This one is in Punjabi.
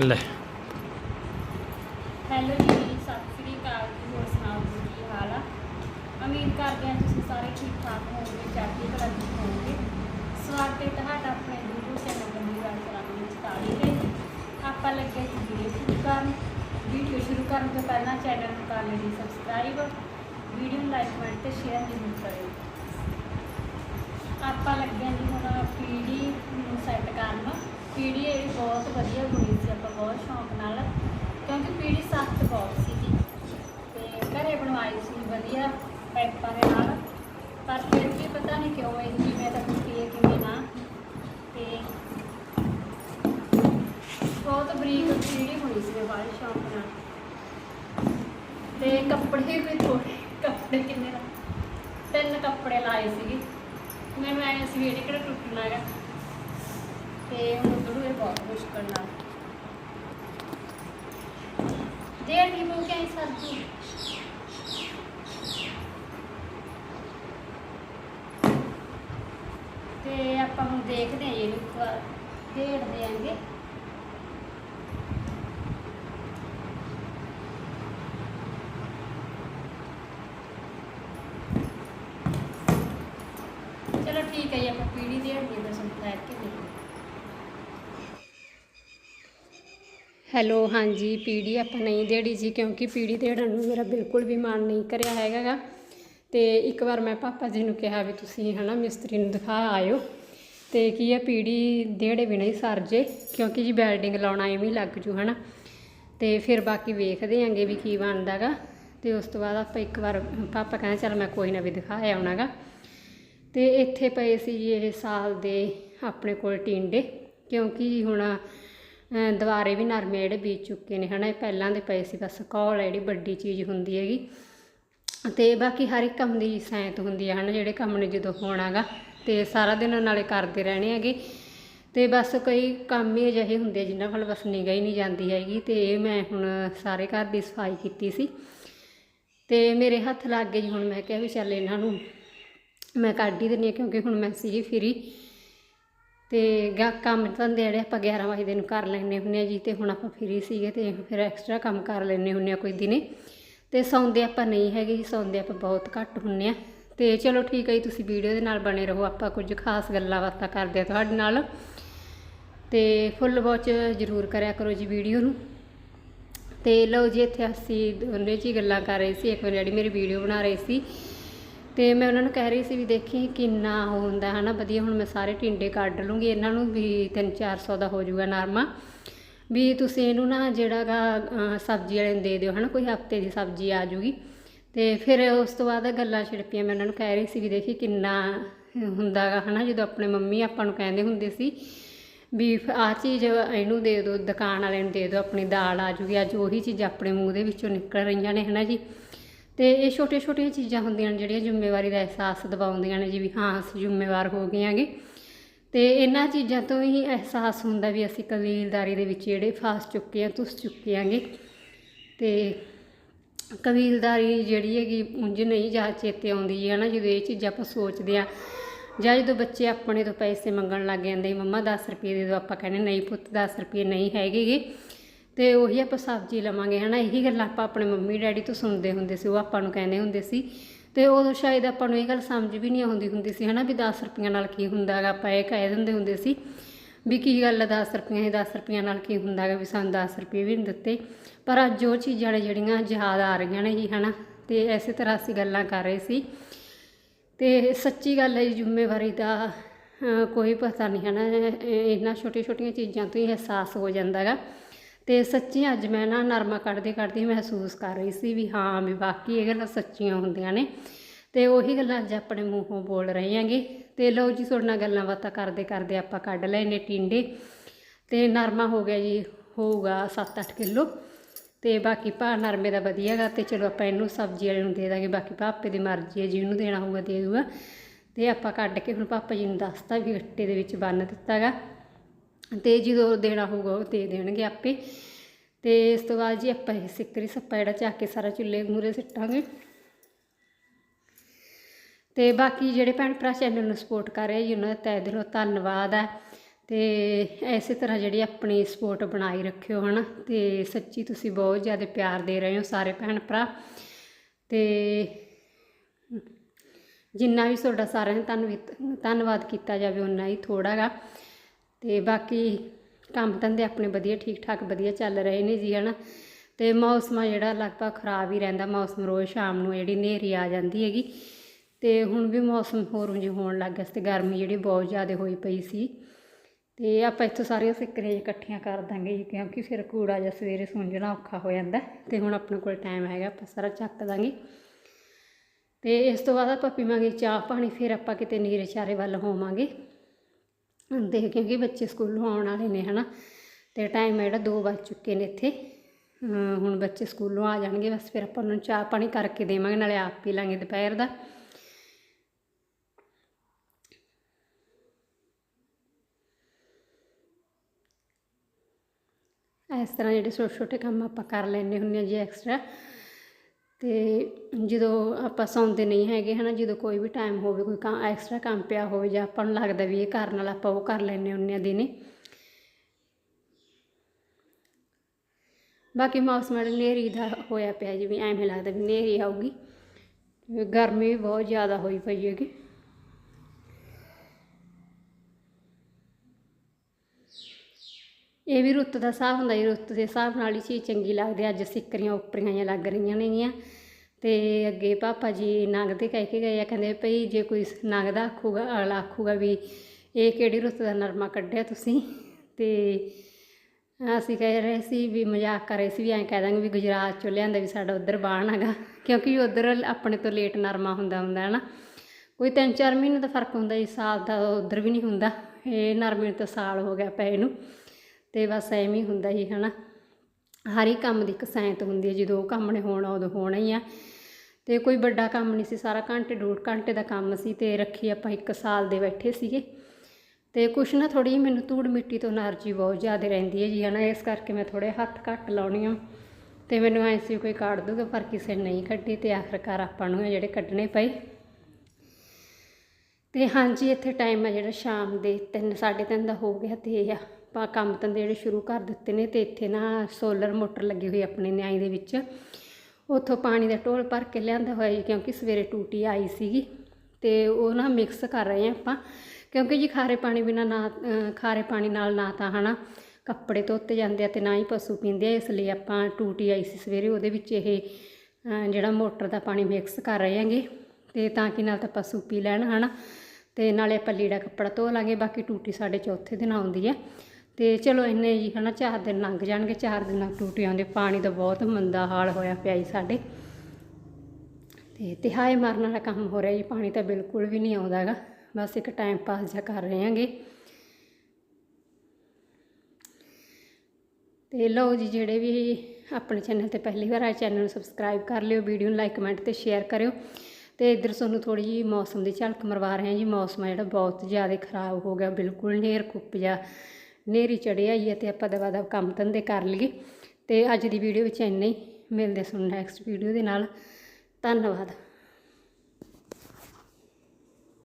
ਲੈ। ਹੈਲੋ ਜੀ, ਸਤਿ ਸ੍ਰੀ ਅਕਾਲ ਜੀ, ਹੋਰ ਸੁਣਾਓ ਜੀ, ਕੀ ਹਾਲ ਆ? ਉਮੀਦ ਕਰਦੇ ਹਾਂ ਤੁਸੀਂ ਸਾਰੇ ਠੀਕ ਠਾਕ ਹੋਵੋਗੇ ਚੜ੍ਹਦੀ ਕਲਾ ਵਿੱਚ ਹੋਵੋਗੇ। ਸਵਾਗਤ ਹੈ ਤੁਹਾਡਾ ਆਪਣੇ YouTube ਚੈਨਲ ਬੰਦੀ ਵਾਲ ਚਲਾਉਣ ਵਿੱਚ ਤਾਲੀ ਤੇ ਆਪਾਂ ਲੱਗੇ ਸੀ ਵੀਡੀਓ ਸ਼ੁਰੂ ਕਰਨ। ਵੀਡੀਓ ਸ਼ੁਰੂ ਕਰਨ ਤੋਂ ਪਹਿਲਾਂ ਚੈਨਲ ਨੂੰ ਕਰ ਲਈ ਸਬਸਕ੍ਰਾਈਬ ਵੀਡੀਓ ਨੂੰ ਲਾਈਕ ਕਮੈਂਟ ਤੇ ਸ਼ੇਅਰ ਜ਼ਰੂਰ ਕਰਿਓ। ਆਪਾਂ ਲੱਗੇ ਹਾਂ ਜੀ ਹੁਣ ਪੀੜੀ ਨੂੰ ਸੈੱਟ ਕਰਨ ਪੀੜੀ ਇਹ ਬਹੁਤ ਵਧੀਆ ਬਣੀ ਸੀ, ਆਪਾਂ ਬਹੁਤ ਸ਼ੌਂਕ ਨਾਲ, ਕਿਉਂਕਿ ਪੀੜੀ ਸਖਤ ਬਹੁਤ ਸੀਗੀ। ਜੀ ਤੇ ਘਰੇ ਬਣਵਾਈ ਸੀ, ਵਧੀਆ ਪੈਪਾਂ ਦੇ ਨਾਲ। ਪਰ ਫਿਰ ਵੀ ਪਤਾ ਨਹੀਂ ਕਿਉਂ ਇਹ ਜਿਵੇਂ ਤਾਂ ਟੁੱਟੀ ਹੈ, ਕਿਵੇਂ ਨਾ। ਤੇ ਬਹੁਤ ਬਰੀਕ ਪੀੜੀ ਬਣੀ ਸੀ, ਬਹੁਤ ਸ਼ੌਂਕ ਨਾਲ। ਤੇ ਕੱਪੜੇ ਵੀ ਥੋੜੇ ਕੱਪੜੇ ਕਿੰਨੇ ਦਾ? ਤਿੰਨ ਕੱਪੜੇ ਲਾਏ ਸੀਗੇ। ਮੈਨੂੰ ਐਂ ਸੀ ਵੀ ਇਹਨੇ ਕਿਹੜਾ ਟੁੱਟਣਾ ਹੈਗਾ। ਤੇ ਹੁਣ ਥੋੜ੍ਹਾ ਇਹ ਬਹੁਤ ਮੁਸ਼ਕਲ ਨਾਲ ਦੇਰ ਨਹੀਂ ਮੂੰਹ ਕੇ ਸਬਜ਼ੀ ਤੇ ਆਪਾਂ ਹੁਣ ਦੇਖਦੇ ਹਾਂ ਇਹਨੂੰ ਇੱਕ ਵਾਰ ਢੇੜ ਦੇਾਂਗੇ ਚਲੋ ਠੀਕ ਹੈ ਜੀ ਆਪਾਂ ਪੀੜੀ ਢੇੜ ਦੀ ਬਸ ਲੈ ਕੇ ਦੇਖਦੇ ਹੈਲੋ, ਹਾਂਜੀ, ਪੀੜੀ ਆਪਾਂ ਨਹੀਂ ਦੇੜੀ ਜੀ, ਕਿਉਂਕਿ ਪੀੜੀ ਦੇੜਨ ਨੂੰ ਮੇਰਾ ਬਿਲਕੁਲ ਵੀ ਮਨ ਨਹੀਂ ਕਰਿਆ ਹੈਗਾਗਾ। ਤੇ ਇੱਕ ਵਾਰ ਮੈਂ ਪਾਪਾ ਜੀ ਨੂੰ ਕਿਹਾ ਵੀ ਤੁਸੀਂ ਹਨਾ ਮਿਸਤਰੀ ਨੂੰ ਦਿਖਾ ਆਇਓ। ਤੇ ਕੀ ਆ, ਪੀੜੀ ਦੇੜੇ ਵੀ ਨਹੀਂ ਸਰ ਜੇ, ਕਿਉਂਕਿ ਜੀ ਬੈਲਡਿੰਗ ਲਾਉਣਾ ਐਵੇਂ ਹੀ ਲੱਗ ਜੂ ਹਨਾ। ਤੇ ਫਿਰ ਬਾਕੀ ਵੇਖਦੇ ਆਂਗੇ ਵੀ ਕੀ ਬਣਦਾਗਾ। ਤੇ ਉਸ ਤੋਂ ਬਾਅਦ ਆਪਾਂ ਇੱਕ ਵਾਰ ਪਾਪਾ ਕਹਿੰਦੇ ਚੱਲ ਮੈਂ ਕੋਈ ਨਾ ਵੀ ਦਿਖਾ ਆਉਣਾਗਾ। ਤੇ ਇੱਥੇ ਪਏ ਸੀ ਜੀ ਇਹ ਸਾਲ ਦੇ ਆਪਣੇ ਕੋਲ ਟਿੰਡੇ, ਕਿਉਂਕਿ ਹੁਣ ਦੁਬਾਰੇ ਵੀ ਨਰਮੇ ਜਿਹੜੇ ਬੀਜ ਚੁੱਕੇ ਨੇ, ਹਨਾ, ਇਹ ਪਹਿਲਾਂ ਦੇ ਪਏ ਸੀ, ਬਸ ਕੌਲ ਹੈ ਜਿਹੜੀ ਵੱਡੀ ਚੀਜ਼ ਹੁੰਦੀ ਹੈਗੀ। ਤੇ ਬਾਕੀ ਹਰ ਇੱਕ ਕੰਮ ਦੀ ਸੈਂਤ ਹੁੰਦੀ ਹੈ ਹਨਾ, ਜਿਹੜੇ ਕੰਮ ਨੇ ਜਦੋਂ ਹੋਣਾਗਾ ਤੇ ਸਾਰਾ ਦਿਨ ਨਾਲੇ ਕਰਦੇ ਰਹਿਣੇ ਹੈਗੇ। ਤੇ ਬਸ ਕਈ ਕੰਮ ਹੀ ਅਜਿਹੇ ਹੁੰਦੇ ਆ ਜਿਨ੍ਹਾਂ ਵੱਲ ਬਸ ਨਿਗਾਹ ਹੀ ਨਹੀਂ ਜਾਂਦੀ ਹੈਗੀ, ਤੇ ਇਹ ਮੈਂ ਹੁਣ ਸਾਰੇ ਘਰ ਦੀ ਸਫ਼ਾਈ ਕੀਤੀ ਸੀ। ਤੇ ਮੇਰੇ ਹੱਥ ਲੱਗ ਗਏ ਜੀ, ਹੁਣ ਮੈਂ ਕਿਹਾ ਵੀ ਚੱਲ ਇਹਨਾਂ ਨੂੰ ਮੈਂ ਕੱਢ ਹੀ ਦਿੰਦੀ ਹਾਂ, ਕਿਉਂਕਿ ਹੁਣ ਮੈਂ ਸੀਗੀ ਫਰੀ। ਤੇ ਗਾ ਕੰਮ ਧੰਦੇ ਜਿਹੜੇ ਆਪਾਂ 11 ਵਜੇ ਦੇ ਨੂੰ ਕਰ ਲੈਂਦੇ ਹੁੰਦੇ ਆ ਜੀ, ਤੇ ਹੁਣ ਆਪਾਂ ਫਰੀ ਸੀਗੇ ਤੇ ਫਿਰ ਐਕਸਟਰਾ ਕੰਮ ਕਰ ਲੈਂਦੇ ਹੁੰਦੇ ਆ ਕੋਈ ਦਿਨੇ। ਤੇ ਸੌਂਦੇ ਆਪਾਂ ਨਹੀਂ ਹੈਗੇ ਜੀ, ਸੌਂਦੇ ਆਪਾਂ ਬਹੁਤ ਘੱਟ ਹੁੰਦੇ ਆ। ਤੇ ਚਲੋ ਠੀਕ ਹੈ ਜੀ, ਤੁਸੀਂ ਵੀਡੀਓ ਦੇ ਨਾਲ ਬਣੇ ਰਹੋ, ਆਪਾਂ ਕੁਝ ਖਾਸ ਗੱਲਾਂ ਬਾਤਾਂ ਕਰਦੇ ਆ ਤੁਹਾਡੇ ਨਾਲ। ਤੇ ਫੁੱਲ ਵਾਚ ਜ਼ਰੂਰ ਕਰਿਆ ਕਰੋ ਜੀ ਵੀਡੀਓ ਨੂੰ। ਤੇ ਲਓ ਜੀ, ਇੱਥੇ ਅਸੀਂ ਦੋਨੇ ਜੀ ਗੱਲਾਂ ਕਰ ਰਹੇ ਸੀ, ਇੱਕ ਵਾਰ ਜਿਹੜੀ ਮੇਰੀ ਵੀਡੀਓ ਬਣਾ ਰਹੇ ਸੀ। ਤੇ ਮੈਂ ਉਹਨਾਂ ਨੂੰ ਕਹਿ ਰਹੀ ਸੀ ਵੀ ਦੇਖੀ ਕਿੰਨਾ ਉਹ ਹੁੰਦਾ ਹੈ ਨਾ ਵਧੀਆ, ਹੁਣ ਮੈਂ ਸਾਰੇ ਟਿੰਡੇ ਕੱਢ ਲੂੰਗੀ, ਇਹਨਾਂ ਨੂੰ ਵੀ 3-400 ਦਾ ਹੋ ਜਾਊਗਾ ਨਰਮਾ। ਵੀ ਤੁਸੀਂ ਇਹਨੂੰ ਨਾ ਜਿਹੜਾਗਾ ਸਬਜ਼ੀ ਵਾਲੇ ਨੂੰ ਦੇ ਦਿਓ ਹਨਾ, ਕੋਈ ਹਫ਼ਤੇ ਦੀ ਸਬਜ਼ੀ ਆ ਜੂਗੀ। ਤੇ ਫਿਰ ਉਸ ਤੋਂ ਬਾਅਦ ਗੱਲਾਂ ਛਿੜਪੀਆਂ ਮੈਂ ਉਹਨਾਂ ਨੂੰ ਕਹਿ ਰਹੀ ਸੀ ਵੀ ਦੇਖੀ ਕਿੰਨਾ ਹੁੰਦਾਗਾ ਹਨਾ, ਜਦੋਂ ਆਪਣੇ ਮੰਮੀ ਆਪਾਂ ਨੂੰ ਕਹਿੰਦੇ ਹੁੰਦੇ ਸੀ ਵੀ ਆਹ ਚੀਜ਼ ਇਹਨੂੰ ਦੇ ਦਿਓ, ਦੁਕਾਨ ਵਾਲੇ ਨੂੰ ਦੇ ਦਿਓ, ਆਪਣੀ ਦਾਲ ਆ ਜੂਗੀ, ਅੱਜ ਉਹੀ ਚੀਜ਼ ਆਪਣੇ ਮੂੰਹ ਦੇ ਵਿੱਚੋਂ ਨਿਕਲ ਰਹੀਆਂ ਨੇ ਹਨਾ ਜੀ। ਤੇ ਇਹ ਛੋਟੀਆਂ ਛੋਟੀਆਂ ਚੀਜ਼ਾਂ ਹੁੰਦੀਆਂ ਨੇ ਜਿਹੜੀਆਂ ਜ਼ਿੰਮੇਵਾਰੀ ਦਾ ਅਹਿਸਾਸ ਦਿਵਾਉਂਦੀਆਂ ਨੇ ਜੀ ਵੀ ਹਾਂ, ਅਸੀਂ ਜ਼ਿੰਮੇਵਾਰ ਹੋ ਗਏ ਆਂਗੇ ਤੇ ਇਹਨਾਂ ਚੀਜ਼ਾਂ ਤੋਂ ਹੀ ਅਹਿਸਾਸ ਹੁੰਦਾ ਵੀ ਅਸੀਂ ਕਬੀਲਦਾਰੀ ਦੇ ਵਿੱਚ ਜਿਹੜੇ ਫਸ ਚੁੱਕੇ ਆ ਤੁਸ ਚੁੱਕੇ ਆਂਗੇ ਤੇ ਕਬੀਲਦਾਰੀ ਜਿਹੜੀ ਹੈਗੀ, ਉਂਝ ਨਹੀਂ ਜਾ ਚੇਤੇ ਆਉਂਦੀ ਹੈ ਨਾ ਜਦੋਂ ਇਹ ਚੀਜ਼ਾਂ ਆਪਾਂ ਸੋਚਦੇ ਆ ਜਾਂ ਜਦੋਂ ਬੱਚੇ ਆਪਣੇ ਤੋਂ ਪੈਸੇ ਮੰਗਣ ਲੱਗ ਜਾਂਦੇ, ਮੰਮਾ 10 ਰੁਪਏ ਦੇ ਦਿਓ, ਆਪਾਂ ਕਹਿੰਦੇ ਨਹੀਂ ਪੁੱਤ 10 ਰੁਪਏ ਨਹੀਂ ਹੈਗੇਗੇ। ਤੇ ਉਹੀ ਆਪਾਂ ਸਬਜ਼ੀ ਲਵਾਂਗੇ ਹਨਾ? ਇਹੀ ਗੱਲਾਂ ਆਪਾਂ ਆਪਣੇ ਮੰਮੀ ਡੈਡੀ ਤੋਂ ਸੁਣਦੇ ਹੁੰਦੇ ਸੀ ਉਹ ਆਪਾਂ ਨੂੰ ਕਹਿੰਦੇ ਹੁੰਦੇ ਸੀ। ਤੇ ਉਦੋਂ ਸ਼ਾਇਦ ਆਪਾਂ ਨੂੰ ਇਹ ਗੱਲ ਸਮਝ ਵੀ ਨਹੀਂ ਆਉਂਦੀ ਹੁੰਦੀ ਸੀ ਹਨਾ? ਵੀ 10 ਰੁਪਈਆਂ ਨਾਲ ਕੀ ਹੁੰਦਾ ਹੈਗਾ? ਆਪਾਂ ਇਹ ਕਹਿ ਦਿੰਦੇ ਹੁੰਦੇ ਸੀ ਵੀ ਕੀ ਗੱਲ 10 ਰੁਪਈਆਂ ਇਹ 10 ਰੁਪਈਆਂ ਨਾਲ ਕੀ ਹੁੰਦਾ ਹੈਗਾ? ਵੀ ਸਾਨੂੰ 10 ਰੁਪਏ ਵੀ ਨਹੀਂ ਦਿੱਤੇ। ਪਰ ਅੱਜ ਉਹ ਚੀਜ਼ਾਂ ਨੇ ਜਿਹੜੀਆਂ ਯਾਦ ਆ ਰਹੀਆਂ ਨੇ ਜੀ ਹਨਾ? ਤੇ ਐਸੇ ਤਰ੍ਹਾਂ ਅਸੀਂ ਗੱਲਾਂ ਕਰ ਰਹੇ ਸੀ। ਤੇ ਸੱਚੀ ਗੱਲ ਹੈ ਜੀ, ਜ਼ਿੰਮੇਵਾਰੀ ਦਾ ਕੋਈ ਪਤਾ ਨਹੀਂ ਹੈ ਨਾ ਇਹਨਾਂ ਛੋਟੀਆਂ ਛੋਟੀਆਂ ਚੀਜ਼ਾਂ ਤੋਂ ਹੀ ਅਹਿਸਾਸ ਹੋ ਜਾਂਦਾ ਹੈਗਾ। ਤੇ ਸੱਚੀ ਅੱਜ ਮੈਂ ਨਾ ਨਰਮਾ ਕੱਢਦੇ ਕੱਢਦੇ ਮਹਿਸੂਸ ਕਰ ਰਹੀ ਸੀ ਵੀ ਹਾਂ ਵੀ ਬਾਕੀ ਇਹ ਗੱਲਾਂ ਸੱਚੀਆਂ ਹੁੰਦੀਆਂ ਨੇ। ਤੇ ਉਹੀ ਗੱਲਾਂ ਅੱਜ ਆਪਣੇ ਮੂੰਹੋਂ ਬੋਲ ਰਹੇ ਆਂਗੇ ਤੇ ਲਓ ਜੀ ਤੁਹਾਡੇ ਨਾਲ ਗੱਲਾਂ ਬਾਤਾਂ ਕਰਦੇ ਕਰਦੇ ਆਪਾਂ ਕੱਢ ਲਏ ਨੇ ਟਿੰਡੇ। ਤੇ ਨਰਮਾ ਹੋ ਗਿਆ ਜੀ, ਹੋਊਗਾ 7-8 ਕਿਲੋ। ਤੇ ਬਾਕੀ ਭਾ ਨਰਮੇ ਦਾ ਵਧੀਆਗਾ ਤੇ ਚਲੋ ਆਪਾਂ ਇਹਨੂੰ ਸਬਜ਼ੀ ਵਾਲੇ ਨੂੰ ਦੇ ਦਾਂਗੇ। ਬਾਕੀ ਪਾਪੇ ਦੀ ਮਰਜ਼ੀ ਹੈ ਜੀ ਜਿਹਨੂੰ ਦੇਣਾ ਹੋਊਗਾ ਦੇ ਦੂਗਾ। ਤੇ ਆਪਾਂ ਕੱਢ ਕੇ ਹੁਣ ਪਾਪਾ ਜੀ ਨੂੰ ਦੱਸਤਾ ਵੀ ਗੱਟੇ ਦੇ ਵਿੱਚ ਬੰਨ ਦਿੱਤਾਗਾ ਤੇ ਜਦੋਂ ਦੇਣਾ ਹੋਊਗਾ, ਉਹ ਦੇ ਦੇਣਗੇ ਆਪੇ। ਤੇ ਇਸ ਤੋਂ ਬਾਅਦ ਜੀ ਆਪਾਂ ਇਹ ਸਿੱਕਰੀ ਸੱਪਾ ਜਿਹੜਾ ਚੱਕ ਕੇ ਸਾਰਾ ਚੁੱਲ੍ਹੇ ਮੂਰੇ ਸਿੱਟਾਂਗੇ। ਤੇ ਬਾਕੀ ਜਿਹੜੇ ਭੈਣ ਭਰਾ ਚੈਨਲ ਨੂੰ ਸਪੋਰਟ ਕਰ ਰਹੇ ਜੀ, ਉਹਨਾਂ ਦਾ ਤਹਿ ਦਿਲੋਂ ਧੰਨਵਾਦ ਹੈ ਤੇ ਐਸੇ ਤਰ੍ਹਾਂ ਜਿਹੜੀ ਆਪਣੀ ਸਪੋਰਟ ਬਣਾਈ ਰੱਖਿਓ ਹਨਾ, ਤੇ ਸੱਚੀ ਤੁਸੀਂ ਬਹੁਤ ਜ਼ਿਆਦਾ ਪਿਆਰ ਦੇ ਰਹੇ ਹੋ ਸਾਰੇ ਭੈਣ ਭਰਾ। ਤੇ ਜਿੰਨਾ ਵੀ ਤੁਹਾਡਾ ਸਾਰਿਆਂ ਦਾ ਧੰਨਵਾਦ ਧੰਨਵਾਦ ਕੀਤਾ ਜਾਵੇ ਉਨਾ ਹੀ ਥੋੜਾ ਗਾ। ਤੇ ਬਾਕੀ ਕੰਮ ਧੰਦੇ ਆਪਣੇ ਵਧੀਆ ਠੀਕ ਠਾਕ ਵਧੀਆ ਚੱਲ ਰਹੇ ਨੇ ਜੀ, ਹਨਾ? ਤੇ ਮੌਸਮ ਆ ਜਿਹੜਾ ਲਗਭਗ ਖਰਾਬ ਹੀ ਰਹਿੰਦਾ, ਮੌਸਮ ਰੋਜ਼ ਸ਼ਾਮ ਨੂੰ ਜਿਹੜੀ ਹਨੇਰੀ ਆ ਜਾਂਦੀ ਹੈਗੀ। ਤੇ ਹੁਣ ਵੀ ਮੌਸਮ ਹੋਰ ਜਿਹਾ ਹੋਣ ਲੱਗ ਗਿਆ ਸੀ ਤੇ ਗਰਮੀ ਜਿਹੜੀ ਬਹੁਤ ਜ਼ਿਆਦਾ ਹੋਈ ਪਈ ਸੀ। ਤੇ ਆਪਾਂ ਇੱਥੋਂ ਸਾਰੀਆਂ ਸਿੱਕਰੀਆਂ ਇਕੱਠੀਆਂ ਕਰ ਦਾਂਗੇ ਜੀ, ਕਿਉਂਕਿ ਫਿਰ ਕੂੜਾ ਜਾਂ ਸਵੇਰੇ ਸੁੰਝਣਾ ਔਖਾ ਹੋ ਜਾਂਦਾ ਤੇ ਹੁਣ ਆਪਣੇ ਕੋਲ ਟਾਈਮ ਹੈਗਾ, ਆਪਾਂ ਸਾਰਾ ਚੱਕ ਦਾਂਗੇ। ਤੇ ਇਸ ਤੋਂ ਬਾਅਦ ਆਪਾਂ ਪੀਵਾਂਗੇ ਚਾਹ ਪਾਣੀ, ਫਿਰ ਆਪਾਂ ਕਿਤੇ ਨੀਰੇ ਚਾਰੇ ਵੱਲ ਹੋਵਾਂਗੇ। ਦੇ ਕਿਉਂਕਿ ਬੱਚੇ ਸਕੂਲੋਂ ਆਉਣ ਵਾਲੇ ਨੇ ਹੈ ਨਾ ਅਤੇ ਟਾਈਮ ਜਿਹੜਾ 2 ਵੱਜ ਚੁੱਕੇ ਨੇ ਇੱਥੇ। ਹੁਣ ਬੱਚੇ ਸਕੂਲੋਂ ਆ ਜਾਣਗੇ, ਬਸ ਫਿਰ ਆਪਾਂ ਉਹਨਾਂ ਨੂੰ ਚਾਹ ਪਾਣੀ ਕਰਕੇ ਦੇਵਾਂਗੇ, ਨਾਲੇ ਆਪ ਪੀ ਲਾਂਗੇ ਦੁਪਹਿਰ ਦਾ। ਇਸ ਤਰ੍ਹਾਂ ਜਿਹੜੇ ਛੋਟੇ ਛੋਟੇ ਕੰਮ ਆਪਾਂ ਕਰ ਲੈਂਦੇ ਹੁੰਦੇ ਹਾਂ ਜੀ ਐਕਸਟਰਾ ਅਤੇ ਜਦੋਂ ਆਪਾਂ ਸੌਂਦੇ ਨਹੀਂ ਹੈਗੇ ਹੈ ਨਾ ਜਦੋਂ ਕੋਈ ਵੀ ਟਾਈਮ ਹੋਵੇ, ਕੋਈ ਕੰਮ ਐਕਸਟਰਾ ਕੰਮ ਪਿਆ ਹੋਵੇ ਜਾਂ ਆਪਾਂ ਨੂੰ ਲੱਗਦਾ ਵੀ ਇਹ ਕਰਨ ਵਾਲਾ ਆਪਾਂ ਉਹ ਕਰ ਲੈਂਦੇ ਹੁੰਦੇ ਹਾਂ ਦਿਨੇ ਬਾਕੀ ਮੌਸਮ ਜਿਹੜਾ ਹਨੇਰੀ ਦਾ ਹੋਇਆ ਪਿਆ ਜਿਵੇਂ ਐਵੇਂ ਲੱਗਦਾ ਵੀ ਹਨੇਰੀ ਆਊਗੀ। ਗਰਮੀ ਵੀ ਬਹੁਤ ਜ਼ਿਆਦਾ ਹੋਈ ਪਈ ਹੈਗੀ। ਇਹ ਵੀ ਰੁੱਤ ਦਾ ਹਿਸਾਬ ਹੁੰਦਾ ਜੀ, ਰੁੱਤ ਦੇ ਹਿਸਾਬ ਨਾਲ ਹੀ ਚੀਜ਼ ਚੰਗੀ ਲੱਗਦੀ ਆ। ਅੱਜ ਸਿੱਕਰੀਆਂ, ਉੱਪਰੀਆਂ ਜਿਹੀਆਂ ਲੱਗ ਰਹੀਆਂ ਨੇਗੀਆਂ ਤੇ ਅੱਗੇ ਪਾਪਾ ਜੀ ਨੰਗਦੇ ਕਹਿ ਕੇ ਗਏ ਆ, ਕਹਿੰਦੇ ਭਈ ਜੇ ਕੋਈ ਨੰਗਦਾ ਆਖੂਗਾ, ਅਗਲਾ ਆਖੂਗਾ ਵੀ ਇਹ ਕਿਹੜੀ ਰੁੱਤ ਦਾ ਨਰਮਾ ਕੱਢਿਆ ਤੁਸੀਂ? ਤੇ ਅਸੀਂ ਕਹਿ ਰਹੇ ਸੀ ਵੀ ਮਜ਼ਾਕ ਕਰ ਰਹੇ ਸੀ, ਵੀ ਐਂ ਕਹਿ ਦਾਂਗੇ ਵੀ ਗੁਜਰਾਤ ਚੋਂ ਲਿਆਂਦਾ ਵੀ ਸਾਡਾ ਉਧਰ ਬਾਣ ਹੈਗਾ। ਕਿਉਂਕਿ ਉਧਰ ਆਪਣੇ ਤੋਂ ਲੇਟ ਨਰਮਾ ਹੁੰਦਾ ਹੁੰਦਾ ਹੈ ਨਾ ਕੋਈ ਤਿੰਨ ਚਾਰ ਮਹੀਨੇ ਦਾ ਫ਼ਰਕ ਹੁੰਦਾ ਜੀ, ਸਾਲ ਦਾ ਉਧਰ ਵੀ ਨਹੀਂ ਹੁੰਦਾ। ਇਹ ਨਰਮੇ ਨੂੰ ਤਾਂ ਸਾਲ ਹੋ ਗਿਆ ਪਏ ਨੂੰ। ਤੇ ਬਸ ਐਵੇਂ ਹੀ ਹੁੰਦਾ ਹੀ ਹਨਾ। ਹਰ ਇੱਕ ਕੰਮ ਦੀ ਇੱਕ ਸਾਇੰਤ ਹੁੰਦੀ ਹੈ, ਜਦੋਂ ਉਹ ਕੰਮ ਨੇ ਹੋਣਾ, ਉਦੋਂ ਹੋਣਾ ਹੀ ਆ। ਤੇ ਕੋਈ ਵੱਡਾ ਕੰਮ ਨਹੀਂ ਸੀ, ਸਾਰਾ ਘੰਟੇ ਡੂਢ ਘੰਟੇ ਦਾ ਕੰਮ ਸੀ ਤੇ ਰੱਖੀ ਆਪਾਂ ਇੱਕ ਸਾਲ ਦੇ ਬੈਠੇ ਸੀਗੇ। ਤੇ ਕੁਛ ਨਾ ਥੋੜੀ ਮੈਨੂੰ ਧੂੜ ਮਿੱਟੀ ਤੋਂ ਅਨਰਜੀ ਬਹੁਤ ਜ਼ਿਆਦਾ ਰਹਿੰਦੀ ਹੈ ਜੀ, ਹਨਾ। ਇਸ ਕਰਕੇ ਮੈਂ ਥੋੜੇ ਹੱਥ ਘੱਟ ਲਾਉਣੀ ਆ। ਤੇ ਮੈਨੂੰ ਐ ਸੀ ਕੋਈ ਕਾਢ ਦੂਗਾ ਪਰ ਕਿਸੇ ਨੇ ਨਹੀਂ ਕੱਢੀ ਤੇ ਆਖਰਕਾਰ ਆਪਾਂ ਨੂੰ ਜਿਹੜੇ ਕੱਢਣੇ ਪਏ। ਤੇ ਹਾਂਜੀ, ਇੱਥੇ ਟਾਈਮ ਆ ਜਿਹੜਾ ਸ਼ਾਮ ਦੇ 3 3:30 ਦਾ ਹੋ ਗਿਆ ਤੇ ਆ। ਆਪਾਂ ਕੰਮ ਧੰਦੇ ਜਿਹੜੇ ਸ਼ੁਰੂ ਕਰ ਦਿੱਤੇ ਨੇ ਤੇ ਇੱਥੇ ਨਾ ਸੋਲਰ ਮੋਟਰ ਲੱਗੀ ਹੋਈ ਆਪਣੇ ਨਿਆਈ ਦੇ ਵਿੱਚ। ਉੱਥੋਂ ਪਾਣੀ ਦਾ ਢੋਲ ਭਰ ਕੇ ਲਿਆਂਦਾ ਹੋਇਆ ਜੀ ਕਿਉਂਕਿ ਸਵੇਰੇ ਟੂਟੀ ਆਈ ਸੀਗੀ ਤੇ ਉਹ ਨਾ ਮਿਕਸ ਕਰ ਰਹੇ ਆ ਆਪਾਂ। ਕਿਉਂਕਿ ਜੀ ਖਾਰੇ ਪਾਣੀ ਬਿਨਾ ਨਾ ਖਾਰੇ ਪਾਣੀ ਨਾਲ ਨਾ ਤਾਂ ਹਨਾ ਕੱਪੜੇ ਧੋਤੇ ਜਾਂਦੇ ਆ ਤੇ ਨਾ ਹੀ ਪਸ਼ੂ ਪੀਂਦੇ ਆ, ਇਸ ਲਈ ਆਪਾਂ ਟੂਟੀ ਆਈ ਸੀ ਸਵੇਰੇ। ਉਹਦੇ ਵਿੱਚ ਇਹ ਜਿਹੜਾ ਮੋਟਰ ਦਾ ਪਾਣੀ ਮਿਕਸ ਕਰ ਰਹੇ ਹਾਂਗੇ ਤੇ ਤਾਂ ਕਿ ਨਾਲ ਤਾਂ ਪਸ਼ੂ ਪੀ ਲੈਣ ਹਨਾ ਤੇ ਨਾਲੇ ਆਪਾਂ ਲੀੜਾ ਕੱਪੜਾ ਧੋ ਲਾਂਗੇ, ਬਾਕੀ ਟੂਟੀ ਸਾਡੇ ਚੌਥੇ ਦਿਨ ਆਉਂਦੀ ਹੈ ਤੇ ਚਲੋ ਇੰਨੇ ਜੀ ਹਨਾ, ਚਾਰ ਦਿਨ ਲੰਘ ਜਾਣਗੇ, ਚਾਰ ਦਿਨ ਦਿਨਾਂ ਟੂਟੀ ਆਉਂਦੇ ਪਾਣੀ ਦਾ ਬਹੁਤ ਮੰਦਾ ਹਾਲ ਹੋਇਆ ਪਿਆ ਜੀ ਸਾਡੇ। ਤੇ ਤਿਹਾਏ ਮਾਰਨ ਵਾਲਾ ਕੰਮ ਹੋ ਰਿਹਾ ਜੀ, ਪਾਣੀ ਤਾਂ ਬਿਲਕੁਲ ਵੀ ਨਹੀਂ ਆਉਂਦਾ ਹੈਗਾ, ਬਸ ਇੱਕ ਟਾਈਮ ਪਾਸ ਜਿਹਾ ਕਰ ਰਹੇ ਹਾਂਗੇ। ਤੇ ਲਓ ਜੀ, ਜਿਹੜੇ ਵੀ ਆਪਣੇ ਚੈਨਲ ਤੇ ਪਹਿਲੀ ਵਾਰ ਆਏ ਚੈਨਲ ਨੂੰ ਸਬਸਕ੍ਰਾਈਬ ਕਰ ਲਿਓ ਵੀਡੀਓ ਨੂੰ ਲਾਈਕ ਕਮੈਂਟ ਤੇ ਸ਼ੇਅਰ ਕਰਿਓ। ਤੇ ਇੱਧਰ ਤੁਹਾਨੂੰ ਥੋੜੀ ਜੀ ਮੌਸਮ ਦੀ ਝਲਕ ਮਰਵਾ ਰਹੇ ਹਾਂ ਜੀ, ਮੌਸਮ ਆ ਜਿਹੜਾ ਬਹੁਤ ਜ਼ਿਆਦਾ ਖਰਾਬ ਹੋ ਗਿਆ, ਬਿਲਕੁਲ ਨੇਰ ਕੁੱਪ ਜਾ ਨੇਰੀ ਚੜਿਆ ਹੀ ਹੈ ਤੇ ਆਪਾਂ ਦਵਾ ਦਵ ਕੰਮ ਧੰਦੇ ਕਰ ਲਈਏ। ਤੇ ਅੱਜ ਦੀ ਵੀਡੀਓ ਵਿੱਚ ਇੰਨਾ ਹੀ। ਮਿਲਦੇ ਸੁਣ ਨੈਕਸਟ ਵੀਡੀਓ ਦੇ ਨਾਲ। ਧੰਨਵਾਦ।